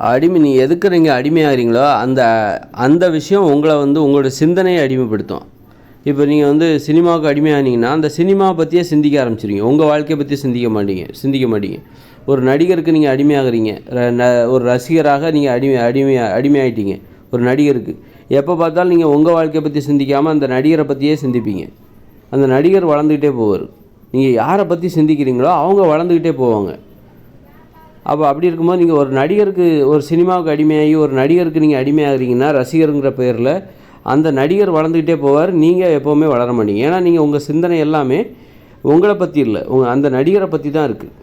அடிமை நீ எதுக்கு நீங்கள் அடிமையாகிறீங்களோ அந்த அந்த விஷயம் உங்களை வந்து உங்களோட சிந்தனையை அடிமைப்படுத்தும். இப்போ நீங்கள் வந்து சினிமாவுக்கு அடிமையானீங்கன்னா அந்த சினிமா பற்றியே சிந்திக்க ஆரம்பிச்சிருங்க உங்கள் வாழ்க்கையை பற்றி சிந்திக்க மாட்டீங்க சிந்திக்க மாட்டீங்க. ஒரு நடிகருக்கு நீங்கள் அடிமையாகிறீங்க ர- ஒரு ரசிகராக நீங்கள் அடிமை அடிமை அடிமையாயிட்டீங்க ஒரு நடிகருக்கு. எப்போ பார்த்தாலும் நீங்கள் உங்கள் வாழ்க்கையை பற்றி சிந்திக்காமல் அந்த நடிகரை பற்றியே சிந்திப்பீங்க. அந்த நடிகர் வளர்ந்துக்கிட்டே போவார். நீங்கள் யாரை பற்றி சிந்திக்கிறீங்களோ அவங்க வளர்ந்துக்கிட்டே போவாங்க. அப்போ அப்படி இருக்கும்போது நீங்கள் ஒரு நடிகருக்கு ஒரு சினிமாவுக்கு அடிமையாகி ஒரு நடிகருக்கு நீங்கள் அடிமையாகிறீங்கன்னா ரசிகருங்கிற பேரில் அந்த நடிகர் வளர்ந்துக்கிட்டே போவார். நீங்கள் எப்போவுமே வளர மாட்டீங்க. ஏன்னா நீங்கள் உங்கள் சிந்தனை எல்லாமே உங்களை பற்றி இல்லை. உங்கள் அந்த நடிகரை பற்றி தான் இருக்குது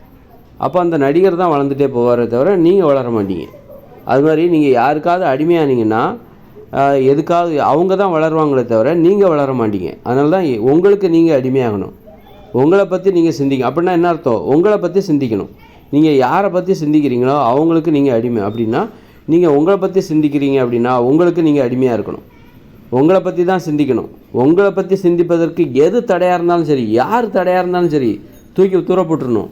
அப்போ அந்த நடிகர் தான் வளர்ந்துட்டே போவாரே தவிர நீங்கள் வளர மாட்டீங்க. அது மாதிரி நீங்கள் யாருக்காவது அடிமையானீங்கன்னா எதுக்காவது அவங்க தான் வளருவாங்களே தவிர நீங்கள் வளர மாட்டீங்க. அதனால தான் உங்களுக்கு நீங்கள் அடிமையாகணும். உங்களை பற்றி நீங்கள் சிந்திக்கணும். அப்படின்னா என்ன அர்த்தம்? உங்களை பற்றி சிந்திக்கணும். நீங்கள் யாரை பற்றி சிந்திக்கிறீங்களோ அவங்களுக்கு நீங்கள் அடிமை. அப்படின்னா நீங்கள் உங்களை பற்றி சிந்திக்கிறீங்க அப்படின்னா உங்களுக்கு நீங்கள் அடிமையாக இருக்கணும். உங்களை பற்றி தான் சிந்திக்கணும். உங்களை பற்றி சிந்திப்பதற்கு எது தடையாக இருந்தாலும் சரி யார் தடையாக இருந்தாலும் சரி தூக்கி தூரப்பட்டுருணும்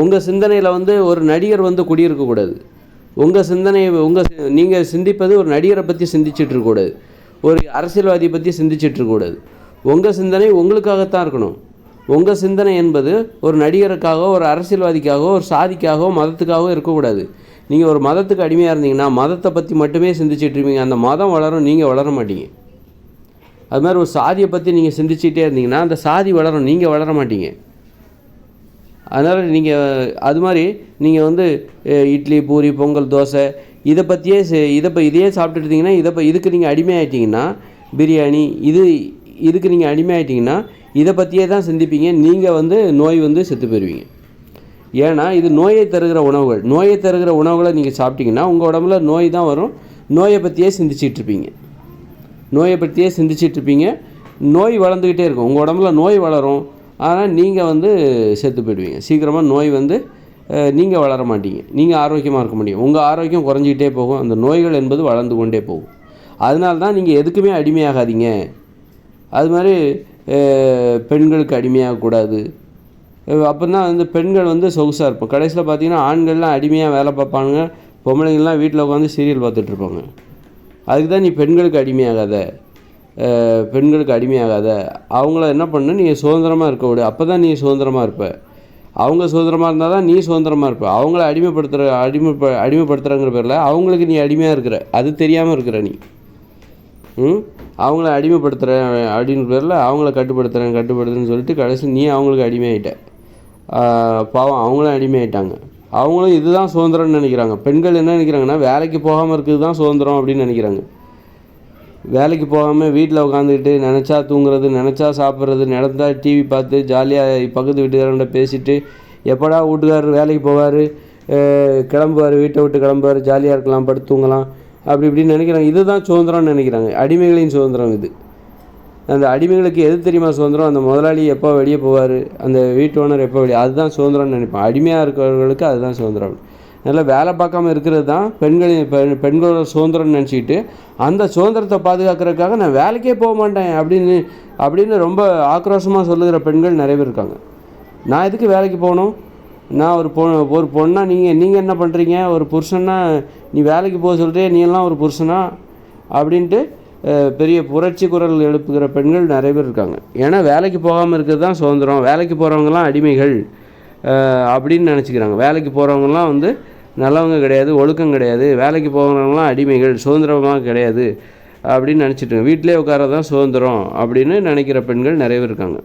உங்கள் சிந்தனையில் வந்து ஒரு நடிகர் வந்து குடியிருக்கக்கூடாது உங்கள் சிந்தனை உங்கள் நீங்கள் சிந்திப்பது ஒரு நடிகரை பற்றி சிந்திச்சிட்டு இருக்கக்கூடாது ஒரு அரசியல்வாதியை பற்றி சிந்திச்சுட்டு இருக்கக்கூடாது உங்கள் சிந்தனை உங்களுக்காகத்தான் இருக்கணும். உங்கள் சிந்தனை என்பது ஒரு நடிகருக்காகவோ ஒரு அரசியல்வாதிக்காகவோ ஒரு சாதிக்காகவோ மதத்துக்காகவோ இருக்கக்கூடாது. நீங்கள் ஒரு மதத்துக்கு அடிமையாக இருந்தீங்கன்னா மதத்தை பற்றி மட்டுமே சிந்திச்சுட்டு இருப்பீங்க. அந்த மதம் வளரும் நீங்கள் வளர மாட்டீங்க. அது மாதிரி ஒரு சாதியை பற்றி நீங்கள் சிந்திச்சிட்டே இருந்தீங்கன்னா அந்த சாதி வளரும் நீங்கள் வளர மாட்டீங்க. அதனால் நீங்கள் அது மாதிரி நீங்கள் வந்து இட்லி பூரி பொங்கல் தோசை இதை பற்றியே செ- இதை இப்போ இதையே சாப்பிட்டுட்டு இருந்தீங்கன்னா இதை இப்போ இதுக்கு நீங்கள் அடிமையாயிட்டீங்கன்னா பிரியாணி இது இதுக்கு நீங்கள் அடிமையாயிட்டீங்கன்னா இதை பற்றியே தான் சிந்திப்பீங்க. நீங்கள் வந்து நோய் வந்து செத்து போயிடுவீங்க ஏன்னா இது நோயை தருகிற உணவுகள். நோயை தருகிற உணவுகளை நீங்கள் சாப்பிட்டீங்கன்னா உங்கள் உடம்புல நோய் தான் வரும். நோயை பற்றியே சிந்திச்சிட்டு இருப்பீங்க. நோயை பற்றியே சிந்திச்சிட்டு இருப்பீங்க. நோய் வளர்ந்துக்கிட்டே இருக்கும். உங்கள் உடம்புல நோய் வளரும். ஆனால் நீங்கள் வந்து செத்து போயிடுவீங்க. சீக்கிரமாக நோய் வந்து நீங்கள் வளர மாட்டீங்க. நீங்கள் ஆரோக்கியமாக இருக்க முடியும். உங்கள் ஆரோக்கியம் குறைஞ்சிக்கிட்டே போகும். அந்த நோய்கள் என்பது வளர்ந்து கொண்டே போகும். அதனால தான் நீங்கள் எதுக்குமே அடிமையாகாதீங்க. அது மாதிரி பெண்களுக்கு அடிமையாகக்கூடாது அப்போ தான் வந்து பெண்கள் வந்து சொகுசாக இருப்போம் கடைசியில் பார்த்தீங்கன்னா ஆண்கள்லாம் அடிமையாக வேலை பார்ப்பாங்க பொம்பளைங்கள்லாம் வீட்டில் உட்காந்து சீரியல் பார்த்துட்ருப்பாங்க அதுக்கு தான் நீ பெண்களுக்கு அடிமையாகாத. பெண்களுக்கு அடிமையாகாத. அவங்கள என்ன பண்ணு நீ சுதந்திரமாக இருக்க விடு. அப்போ தான் நீ சுதந்திரமாக இருப்ப. அவங்க சுதந்திரமாக இருந்தால் தான் நீ சுதந்திரமாக இருப்ப. அவங்கள அடிமைப்படுத்துகிற அடிமை அடிமைப்படுத்துகிறங்கிற பேரில் அவங்களுக்கு நீ அடிமையாக இருக்கிற. அது தெரியாமல் இருக்கிற நீ. அவங்கள அடிமைப்படுத்துகிறேன் அப்படின்னு பேரில் அவங்கள கட்டுப்படுத்துகிறேன் கட்டுப்படுத்துன்னு சொல்லிட்டு கடைசி நீ அவங்களுக்கு அடிமையாயிட்ட. பாவம் அவங்களும் அடிமையாயிட்டாங்க. அவங்களும் இதுதான் சுதந்திரம்னு நினைக்கிறாங்க. பெண்கள் என்ன நினைக்கிறாங்கன்னா வேலைக்கு போகாமல் இருக்கிறது தான் சுதந்திரம் அப்படின்னு நினைக்கிறாங்க. வேலைக்கு போகாமல் வீட்டில் உட்காந்துக்கிட்டு நினச்சா தூங்குறது நினச்சா சாப்பிட்றது நடந்தா டிவி பார்த்து ஜாலியாக பக்கத்து வீட்டுக்காரங்கிட்ட பேசிட்டு எப்படா வீட்டுக்காரர் வேலைக்கு போவார் கிளம்புவார் வீட்டை விட்டு கிளம்புவார் ஜாலியாக இருக்கலாம் படுத்து தூங்கலாம். அப்படி இப்படின்னு நினைக்கிறாங்க. இதுதான் சுதந்திரம்னு நினைக்கிறாங்க. அடிமைகளின் சுதந்திரம் இது. அந்த அடிமைகளுக்கு எது தெரியுமா சுதந்திரம்? அந்த முதலாளி எப்போ வெளியே போவார்? அந்த வீட்டு ஓனர் எப்போ வெளியே அதுதான் சுதந்திரம்னு நினைப்பான் அடிமையாக இருக்கிறவர்களுக்கு அதுதான் சுதந்திரம். நல்லா வேலை பார்க்காம இருக்கிறது தான் பெண்களின் பெண் பெண்களோட சுதந்திரம்னு நினச்சிக்கிட்டு அந்த சுதந்திரத்தை பாதுகாக்கிறதுக்காக நான் வேலைக்கே போக மாட்டேன் அப்படின்னு அப்படின்னு ரொம்ப ஆக்ரோஷமாக சொல்லுகிற பெண்கள் நிறைய பேர் இருக்காங்க. நான் எதுக்கு வேலைக்கு போகணும்? நான் ஒரு பொ ஒரு பொண்ணாக நீங்கள் நீங்கள் என்ன பண்ணுறீங்க ஒரு புருஷன்னா நீ வேலைக்கு போக சொல்கிறே நீ எல்லாம் ஒரு புருஷனா? அப்படின்ட்டு பெரிய புரட்சி குரல் எழுப்புகிற பெண்கள் நிறைய பேர் இருக்காங்க. ஏன்னா வேலைக்கு போகாமல் இருக்கிறது தான் சுதந்திரம். வேலைக்கு போகிறவங்கலாம் அடிமைகள் அப்படின்னு நினச்சிக்கிறாங்க. வேலைக்கு போகிறவங்கலாம் வந்து நல்லவங்க கிடையாது ஒழுக்கம் கிடையாது. வேலைக்கு போகிறவங்கலாம் அடிமைகள் சுதந்திரமாக கிடையாது அப்படின்னு நினச்சிட்டு வீட்டிலே உட்கார தான் சுதந்திரம் அப்படின்னு நினைக்கிற பெண்கள் நிறைய பேர் இருக்காங்க.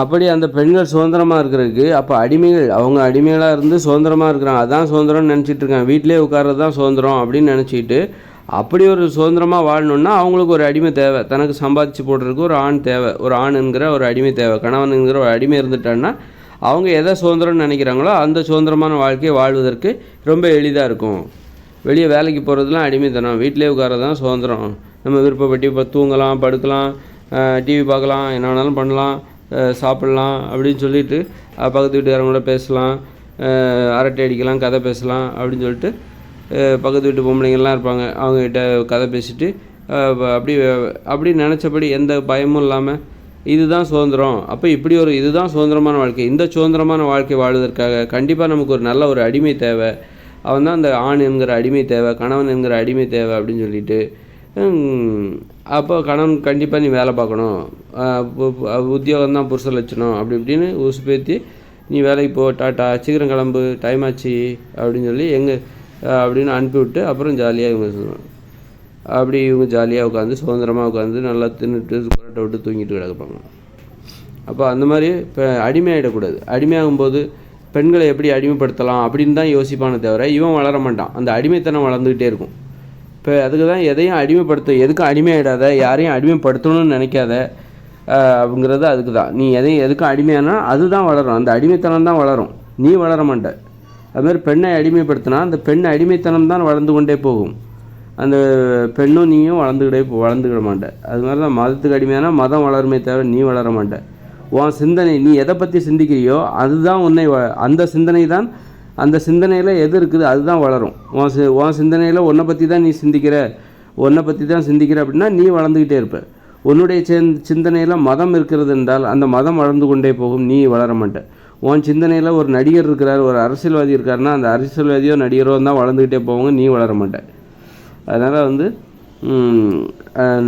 அப்படி அந்த பெண்கள் சுதந்திரமாக இருக்கிறதுக்கு அப்போ அடிமைகள் அவங்க அடிமைகளாக இருந்து சுதந்திரமாக இருக்கிறாங்க. அதான் சுதந்திரம்னு நினச்சிட்டு இருக்காங்க. வீட்டிலே உட்கார்றது தான் சுதந்திரம் அப்படின்னு நினச்சிட்டு அப்படி ஒரு சுதந்திரமாக வாழணுன்னா அவங்களுக்கு ஒரு அடிமை தேவை. தனக்கு சம்பாதிச்சு போடுறதுக்கு ஒரு ஆண் தேவை. ஒரு ஆணுங்கிற ஒரு அடிமை தேவை. கணவனுங்கிற ஒரு அடிமை இருந்துட்டான்னா அவங்க எதை சுதந்திரம்னு நினைக்கிறாங்களோ அந்த சுதந்திரமான வாழ்க்கையை வாழ்வதற்கு ரொம்ப எளிதாக இருக்கும். வெளியே வேலைக்கு போகிறதுலாம் அடிமைத்தனம். வீட்டிலே உட்கார்றது தான் சுதந்திரம். நம்ம விருப்பப்பட்டு இப்போ தூங்கலாம் படுக்கலாம் டிவி பார்க்கலாம் என்ன வேணாலும் பண்ணலாம். சாப்பிட்லாம் அப்படின்னு சொல்லிட்டு பக்கத்து வீட்டுக்காரங்களோட பேசலாம் அரட்டை அடிக்கலாம் கதை பேசலாம் அப்படின்னு சொல்லிட்டு பக்கத்து வீட்டு பொம்பளைங்கள்லாம் இருப்பாங்க. அவங்ககிட்ட கதை பேசிட்டு அப்படி அப்படி நினச்சபடி எந்த பயமும் இல்லாமல் இதுதான் சுதந்திரம். அப்போ இப்படி ஒரு இதுதான் சுதந்திரமான வாழ்க்கை. இந்த சுதந்திரமான வாழ்க்கை வாழ்வதற்காக கண்டிப்பாக நமக்கு ஒரு நல்ல ஒரு அடிமை தேவை. அவன் தான் அந்த ஆண் என்கிற அடிமை தேவை கணவன் என்கிற அடிமை தேவை அப்படின்னு சொல்லிட்டு அப்போ கணவன் கண்டிப்பாக நீ வேலை பார்க்கணும். உத்தியோகம் தான் புருஷ லட்சணம் அப்படி இப்படின்னு உசுப்பேத்தி நீ வேலைக்கு போ டாட்டா சீக்கிரம் கிளம்பு டைம் ஆச்சு அப்படின்னு சொல்லி எங்கே அப்படின்னு அனுப்பிவிட்டு அப்புறம் ஜாலியாக இவங்க சொல்லுவாங்க. அப்படி இவங்க ஜாலியாக உட்காந்து சுதந்திரமாக உட்காந்து நல்லா தின்னுட்டு குரட்டை விட்டு தூங்கிட்டு கிடப்பாங்க அப்போ அந்த மாதிரி இப்போ அடிமையாகிடக்கூடாது அடிமையாகும்போது பெண்களை எப்படி அடிமைப்படுத்தலாம் அப்படின்னு தான் யோசிப்பானே தவிர இவன் வளர மாட்டான். அந்த அடிமைத்தனம் வளர்ந்துக்கிட்டே இருக்கும். இப்போ அதுக்கு தான் எதையும் அடிமைப்படுத்த எதுக்கும் அடிமையாயிடாத யாரையும் அடிமைப்படுத்தணும்னு நினைக்காத அப்படிங்கிறது அதுக்கு தான் நீ எதையும் எதுக்கும் அடிமையானா அதுதான் வளரும். அந்த அடிமைத்தனம் தான் வளரும். நீ வளர மாட்ட. அதுமாதிரி பெண்ணை அடிமைப்படுத்தினா அந்த பெண் அடிமைத்தனம் தான் வளர்ந்து கொண்டே போகும். அந்த பெண்ணும் நீயும் வளர்ந்துக்கிட்டே வளர்ந்துக்கிட மாட்ட. அது மாதிரி தான் மதத்துக்கு அடிமையானா மதம் வளருமே தவிர நீ வளர மாட்ட. உன் சிந்தனை நீ எதை பற்றி சிந்திக்கிறியோ அதுதான் உன்னை வ- அந்த சிந்தனை தான் அந்த சிந்தனையில் எது இருக்குது அதுதான் வளரும். உன் சி உன் சிந்தனையில் உன்னை பற்றி தான் நீ சிந்திக்கிற. உன்னை பற்றி தான் சிந்திக்கிற அப்படின்னா நீ வளர்ந்துக்கிட்டே இருப்ப. உன்னுடைய சிந் சிந்தனையில் மதம் இருக்கிறது என்றால் அந்த மதம் வளர்ந்து கொண்டே போகும் நீ வளர மாட்ட. உன் சிந்தனையில் ஒரு நடிகர் இருக்கிறார் ஒரு அரசியல்வாதி இருக்காருன்னா அந்த அரசியல்வாதியோ நடிகரோ தான் வளர்ந்துக்கிட்டே போவாங்க நீ வளர மாட்டேன் அதனால் வந்து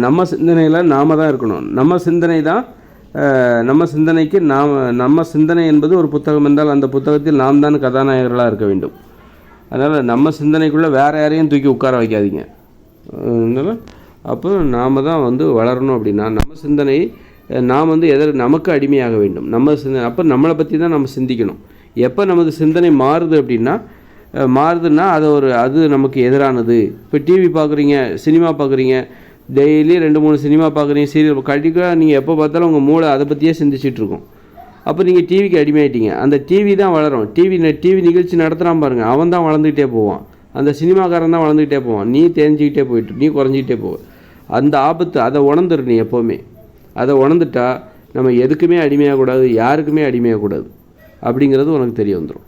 நம்ம சிந்தனையில் நாம தான் இருக்கணும். நம்ம சிந்தனை தான் நம்ம சிந்தனைக்கு நாம் நம்ம சிந்தனை என்பது ஒரு புத்தகம் என்றால் அந்த புத்தகத்தில் நாம் தான் கதாநாயகர்களாக இருக்க வேண்டும். அதனால் நம்ம சிந்தனைக்குள்ளே வேறு யாரையும் தூக்கி உட்கார வைக்காதீங்க. அதனால் அப்போ நாம் தான் வந்து வளரணும் அப்படின்னா நம்ம சிந்தனை நாம் வந்து எதற்கு நமக்கு அடிமையாக வேண்டும். நம்ம சிந்தனை அப்போ நம்மளை பற்றி தான் நம்ம சிந்திக்கணும். எப்போ நமது சிந்தனை மாறுது அப்படின்னா மாறுதுன்னா அது ஒரு அது நமக்கு எதிரானது. இப்போ டிவி பார்க்குறீங்க சினிமா பார்க்குறீங்க டெய்லி ரெண்டு மூணு சினிமா பார்க்குறீங்க சீரியல் கண்டிப்பாக நீங்கள் எப்போ பார்த்தாலும் உங்கள் மூளை அதை பற்றியே சிந்திச்சிட்டு இருக்கும். அப்போ நீங்கள் டிவிக்கு அடிமையாயிட்டீங்க அந்த டிவி தான் வளரும். டிவி டிவி நிகழ்ச்சி நடத்துகிறான் பாருங்கள் அவன் தான் வளர்ந்துக்கிட்டே போவான். அந்த சினிமாக்காரன் தான் வளர்ந்துக்கிட்டே போவான். நீ தெரிஞ்சுக்கிட்டே போயிட்டு நீ குறைஞ்சிக்கிட்டே போவ அந்த ஆபத்து அதை உணர்ந்துரு நீ எப்போவுமே. அதை உணர்ந்துட்டா நம்ம எதுக்குமே அடிமையாகக்கூடாது யாருக்குமே அடிமையாகக்கூடாது. அப்படிங்கிறது உனக்கு தெரிய வந்துடும்